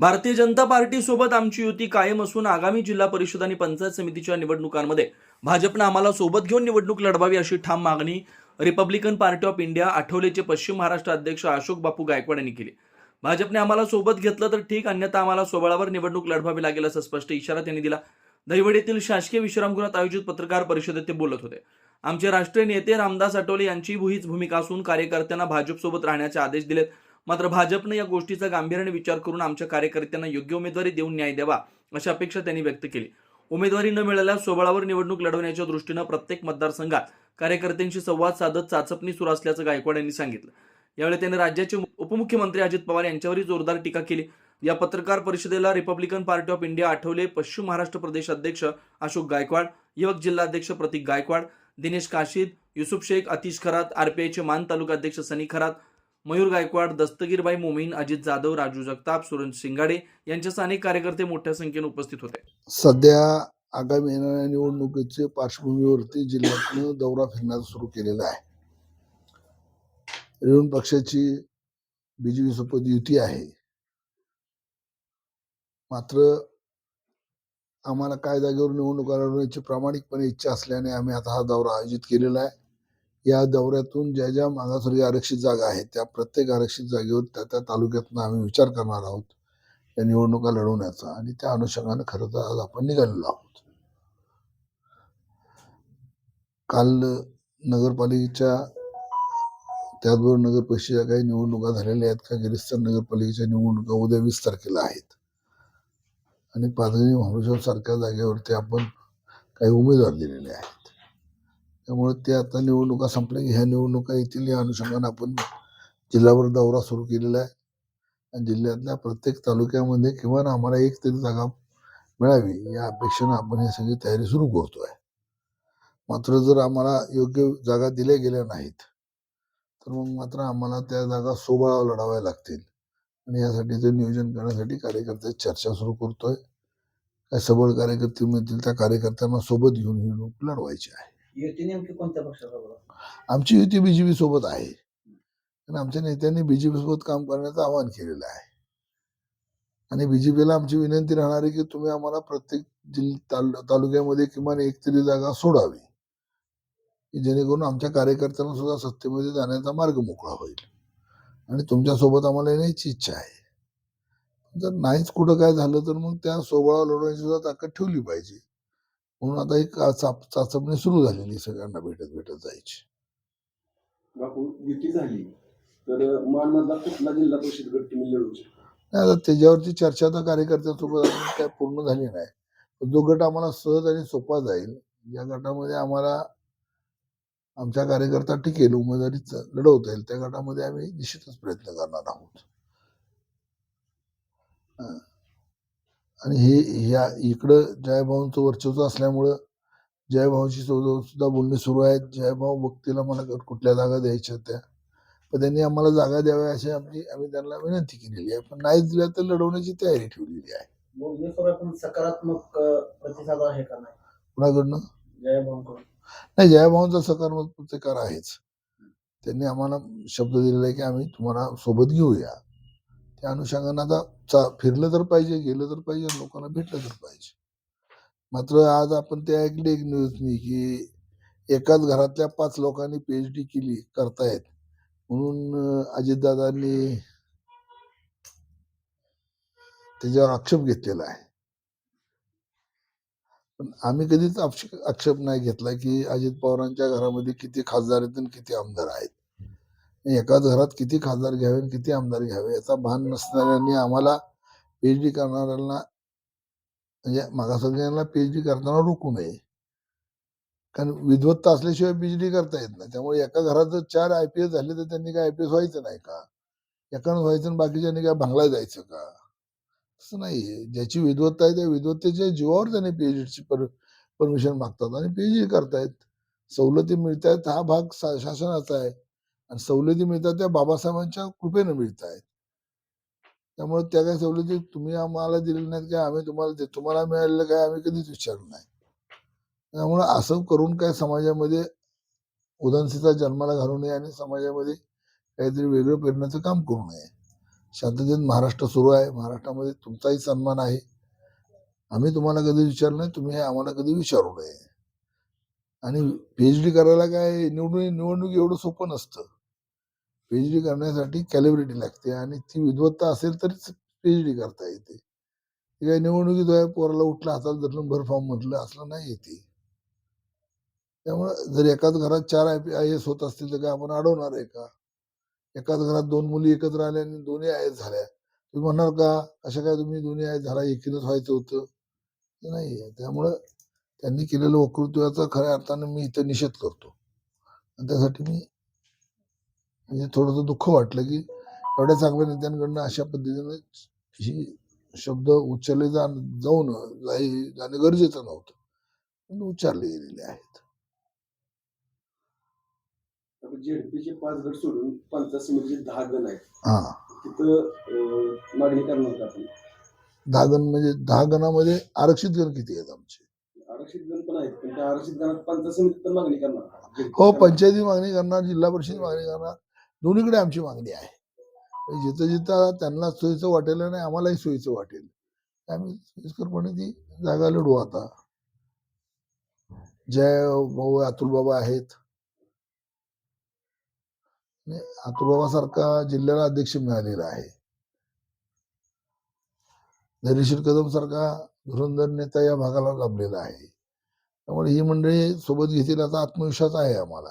भारतीय जनता पार्टीसोबत आमची युती कायम असून आगामी जिल्हा परिषद आणि पंचायत समितीच्या निवडणुकांमध्ये भाजपनं आम्हाला सोबत घेऊन निवडणूक लढवावी अशी ठाम मागणी रिपब्लिकन पार्टी ऑफ इंडिया आठवलेचे पश्चिम महाराष्ट्र अध्यक्ष अशोक बापू गायकवाड यांनी केली. भाजपने आम्हाला सोबत घेतलं तर ठीक अन्यथा आम्हाला सोबळावर निवडणूक लढवावी लागेल असा स्पष्ट इशारा त्यांनी दिला. दहिवडीतील शासकीय विश्रामगृहात आयोजित पत्रकार परिषदेत ते बोलत होते. आमचे राष्ट्रीय नेते रामदास आठवले यांची भूहीच भूमिका असून कार्यकर्त्यांना भाजपसोबत राहण्याचे आदेश दिलेत. मात्र भाजपनं या गोष्टीचा गांभीर्याने विचार करून आमच्या कार्यकर्त्यांना योग्य उमेदवारी देऊन न्याय द्यावा अशी अपेक्षा त्यांनी व्यक्त केली. उमेदवारी न मिळाल्यास सोबळावर निवडणूक लढवण्याच्या दृष्टीनं प्रत्येक मतदारसंघात कार्यकर्त्यांशी संवाद साधत चाचपणी सुरू असल्याचं गायकवाड यांनी सांगितलं. यावेळी त्यांनी राज्याचे उपमुख्यमंत्री अजित पवार यांच्यावरही जोरदार टीका केली. या पत्रकार परिषदेला Republican Party of India Athawale पश्चिम महाराष्ट्र प्रदेश अध्यक्ष अशोक गायकवाड युवक जिल्हाध्यक्ष प्रतीक गायकवाड दिनेश काशीद युसुफ शेख अतिश खरात आरपीआयचे मान तालुका अध्यक्ष सनी खरात मयूर गायकवाड दस्तगीरबाई मोमीन अजित जाधव राजू जगताप सुरेश शिंगाडे यांच्यासह अनेक कार्यकर्ते मोठ्या संख्येने उपस्थित होते. सध्या आगामी येणाऱ्या निवडणुकीच्या पार्श्वभूमीवरती जिल्ह्यातनं दौरा फिरण्याचा सुरू केलेला आहे. रेवण पक्षाची बीजेपी सोबत युती आहे. मात्र आम्हाला काय जागेवर निवडणूक लढवण्याची प्रामाणिकपणे इच्छा असल्याने आम्ही आता हा दौरा आयोजित केलेला आहे. या दौऱ्यातून ज्या ज्या मागासवर्गीय आरक्षित जागा आहेत त्या प्रत्येक आरक्षित जागेवर त्या त्या तालुक्यातनं आम्ही विचार करणार आहोत. या निवडणुका लढवण्याचा आणि त्या अनुषंगानं खरं तर आज आपण निघालेलो आहोत. काल नगरपालिकेच्या त्याचबरोबर नगर परिषदेच्या काही निवडणुका झालेल्या आहेत. का गिरिस्तान नगरपालिकेच्या निवडणुका उद्या वीस तारखेला आहेत. आणि पाथरी महाबळेश्वर सारख्या जागेवरती आपण काही उमेदवार दिलेले आहेत. त्यामुळे ते आता निवडणुका संपल्या. की ह्या निवडणुका येतील या अनुषंगाने आपण जिल्ह्यावर दौरा सुरू केलेला आहे. आणि जिल्ह्यातल्या प्रत्येक तालुक्यामध्ये किमान आम्हाला एक तरी जागा मिळावी या अपेक्षेनं आपण ही सगळी तयारी सुरू करतो आहे मात्र जर आम्हाला योग्य जागा दिल्या गेल्या नाहीत तर मग मात्र आम्हाला त्या जागा सोबळावर लढाव्या लागतील. आणि यासाठीचं नियोजन करण्यासाठी कार्यकर्ते चर्चा सुरू करतोय. काय सबळ कार्यकर्ते मिळतील त्या कार्यकर्त्यांना सोबत घेऊन ही लढवायची आहे. युती नेमकी कोणत्या पक्षासोबत आमची युती बीजेपी सोबत आहे. आणि आमच्या नेत्यांनी बीजेपी सोबत काम करण्याचं आवाहन केलेलं आहे. आणि बीजेपीला आमची विनंती राहणार आहे की तुम्ही आम्हाला प्रत्येक जिल्ह तालुक्यामध्ये किमान एक तरी जागा सोडावी. की जेणेकरून आमच्या कार्यकर्त्यांना सुद्धा सत्तेमध्ये जाण्याचा मार्ग मोकळा होईल. आणि तुमच्यासोबत आम्हाला येण्याची इच्छा आहे. जर नाहीच कुठं काय झालं तर मग त्या सोबळा लढवण्याची सुद्धा ताकद ठेवली पाहिजे. म्हणून आता एक चाप चाचपणी सुरू झालेली सगळ्यांना भेटत भेटत जायची. बापू युती झाली. तर मानमधला कुठला जिल्हा परिषद गट तुम्ही लढवू शकता? नाही आता त्याच्यावरती चर्चा तर कार्यकर्त्यांसोबत अजून काय पूर्ण झाली नाही. जो गट आम्हाला सहज आणि सोपा जाईल या गटामध्ये आम्हाला आमच्या कार्यकर्ता टिकेल उमेदवारी लढवता येईल. त्या गटामध्ये आम्ही निश्चितच प्रयत्न करणार आहोत. आणि हे ह्या इकडं जयभाऊंचं वर्चस्व असल्यामुळं जयभाऊंशी सुद्धा सुद्धा बोलणी सुरू आहेत. जयभाऊ बघतील आम्हाला कुठल्या जागा द्यायच्या त्या पण त्यांनी आम्हाला जागा द्याव्या अशी आमची आम्ही त्यांना विनंती केलेली आहे. पण नाही दिल्या तर लढवण्याची तयारी ठेवलेली आहे. सकारात्मक प्रतिसाद आहे का नाही? कुणाकडनं? जयभाऊंकडून. नाही जयभाऊंचा सकारात्मक प्रतिकार आहेच. त्यांनी आम्हाला शब्द दिलेला आहे की आम्ही तुम्हाला सोबत घेऊया. त्या अनुषंगानं आता चा फिरलं तर पाहिजे गेलं तर पाहिजे लोकांना भेटलं तर पाहिजे. मात्र आज आपण ते ऐकले एक न्यूजनी की एकाच घरातल्या पाच लोकांनी पीएच डी केली करतायत. म्हणून अजितदादांनी त्याच्यावर आक्षेप घेतलेला आहे. पण आम्ही कधीच आक्षेप आक्षेप नाही घेतला की अजित पवारांच्या घरामध्ये किती खासदार आहेत आणि किती आमदार आहेत. एकाच घरात किती खासदार घ्यावे आणि किती आमदार घ्यावे याचा भान नसणाऱ्यांनी आम्हाला पीएचडी करणाऱ्यांना म्हणजे मागासवर्गीयांना पीएचडी करताना रोखू नये. कारण विद्वत्ता असल्याशिवाय पीएचडी करता येत नाही. त्यामुळे एका घरात जर चार आय पी एस झाले तर त्यांनी काय आय पी एस व्हायचं नाही का? एकानं व्हायचं आणि बाकीच्यांनी काय भांगला जायचं का? तसं नाही ज्याची विद्वत्ता आहे त्या विद्वत्तेच्या जीवावर त्याने पीएचडीची पर परमिशन मागतात आणि पीएचडी करतायत. सवलती मिळतायत. हा भाग शासनाचा आहे. आणि सवलती मिळतात त्या बाबासाहेबांच्या कृपेनं मिळत आहेत त्यामुळे त्या काही सवलती तुम्ही आम्हाला दिलेल्या नाहीत काय आम्ही तुम्हाला तुम्हाला मिळालेलं काय आम्ही कधीच विचारलं नाही. त्यामुळे असं करून काय समाजामध्ये उदासीचा जन्माला घालू नये आणि समाजामध्ये काहीतरी वेगळं पेरण्याचं काम करू नये. शांततेत महाराष्ट्र सुरू आहे. महाराष्ट्रामध्ये तुमचाही सन्मान आहे. आम्ही तुम्हाला कधी विचारलं नाही तुम्ही आम्हाला कधी विचारू नये. आणि पीएच डी करायला काय निवडून निवडणूक एवढं सोपं नसतं. पीएच डी करण्यासाठी कॅलिब्रिटी लागते आणि ती विद्वत्ता असेल तरच पीएच डी करता येते. ती काय निवडणुकीत आहे पोराला उठला हातात धरून भर फॉर्म म्हटलं असलं नाही येते. त्यामुळं जर एकाच घरात चार आय पी आय एस होत असतील तर काय आपण अडवणार आहे का? एकाच घरात दोन मुली एकत्र आल्या आणि दोन्ही आय एस झाल्या. तुम्ही म्हणणार का अशा काय तुम्ही दोन्ही आय झाला एकीनंच व्हायचं होतं? नाही त्यामुळं त्यांनी केलेलं वक्तृत्वाचा खऱ्या अर्थानं मी इथं निषेध करतो. आणि त्यासाठी मी म्हणजे थोडंसं दुःख वाटलं की एवढ्या चांगल्या नेत्यांकडनं अशा पद्धतीनं ही शब्द उच्चारले जा जाऊन जाई जाणं गरजेचं नव्हतं. उच्चारले गेलेले आहेत. जेडपीचे पाच गट सोडून पंचायत समितीचे दहा गण आहेत. हा. तिथं मागणी करणार आपण? दहा गण म्हणजे दहा गणामध्ये आरक्षित गण किती आहेत आमचे? आरक्षित गण पण आहेत पण त्या आरक्षित गणात पंचायत समितीत पण मागणी करणार हो पंचायती मागणी करणार जिल्हा परिषद मागणी करणार. दोन्हीकडे आमची मागणी आहे. जिथं जिथं त्यांना सोयीचं वाटेल आणि आम्हालाही सोयीचं वाटेल. आम्ही सोयीस्करपणे ती जागा लढवू आता. जय भाऊ अतुल बाबा आहेत. अतुल बाबा सारखा जिल्ह्याला अध्यक्ष मिळालेला आहे. धैर्यशील कदम सारखा धुरंधर नेता या भागाला लाभलेला आहे. त्यामुळे ही मंडळी सोबत घेतील असा आत्मविश्वास आहे आम्हाला.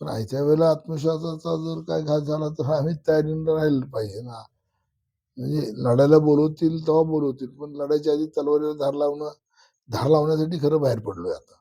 पण आयत्या वेळेला आत्मविश्वासाचा जर काय घात झाला तर आम्ही तयारीनं राहिलं पाहिजे ना. म्हणजे लढायला बोलवतील तेव्हा बोलवतील पण लढायच्या आधी तलवारीला धार लावणं धार लावण्यासाठी खरं बाहेर पडलोय आता.